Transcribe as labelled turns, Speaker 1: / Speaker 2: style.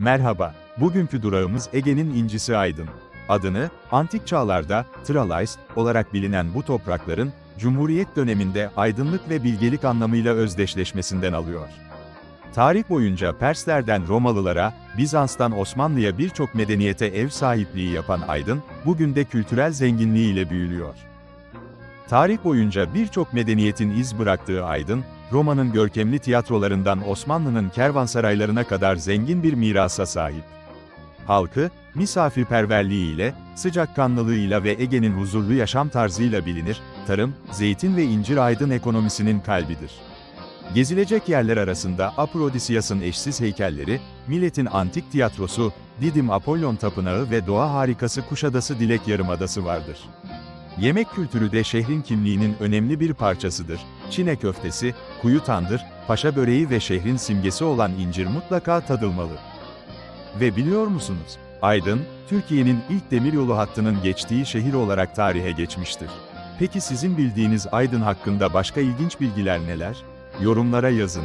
Speaker 1: Merhaba, bugünkü durağımız Ege'nin incisi Aydın. Adını, antik çağlarda, Tralais olarak bilinen bu toprakların, Cumhuriyet döneminde aydınlık ve bilgelik anlamıyla özdeşleşmesinden alıyor. Tarih boyunca Perslerden Romalılara, Bizans'tan Osmanlı'ya birçok medeniyete ev sahipliği yapan Aydın, bugün de kültürel zenginliğiyle büyülüyor. Tarih boyunca birçok medeniyetin iz bıraktığı Aydın, Roma'nın görkemli tiyatrolarından Osmanlı'nın kervansaraylarına kadar zengin bir mirasa sahip. Halkı, misafirperverliğiyle, sıcakkanlılığıyla ve Ege'nin huzurlu yaşam tarzıyla bilinir, tarım, zeytin ve incir Aydın ekonomisinin kalbidir. Gezilecek yerler arasında Aprodisias'ın eşsiz heykelleri, Millet'in antik tiyatrosu, Didim Apollon Tapınağı ve doğa harikası Kuşadası Dilek Yarımadası vardır. Yemek kültürü de şehrin kimliğinin önemli bir parçasıdır. Çine köftesi, kuyu tandır, paşa böreği ve şehrin simgesi olan incir mutlaka tadılmalı. Ve biliyor musunuz? Aydın, Türkiye'nin ilk demiryolu hattının geçtiği şehir olarak tarihe geçmiştir. Peki sizin bildiğiniz Aydın hakkında başka ilginç bilgiler neler? Yorumlara yazın.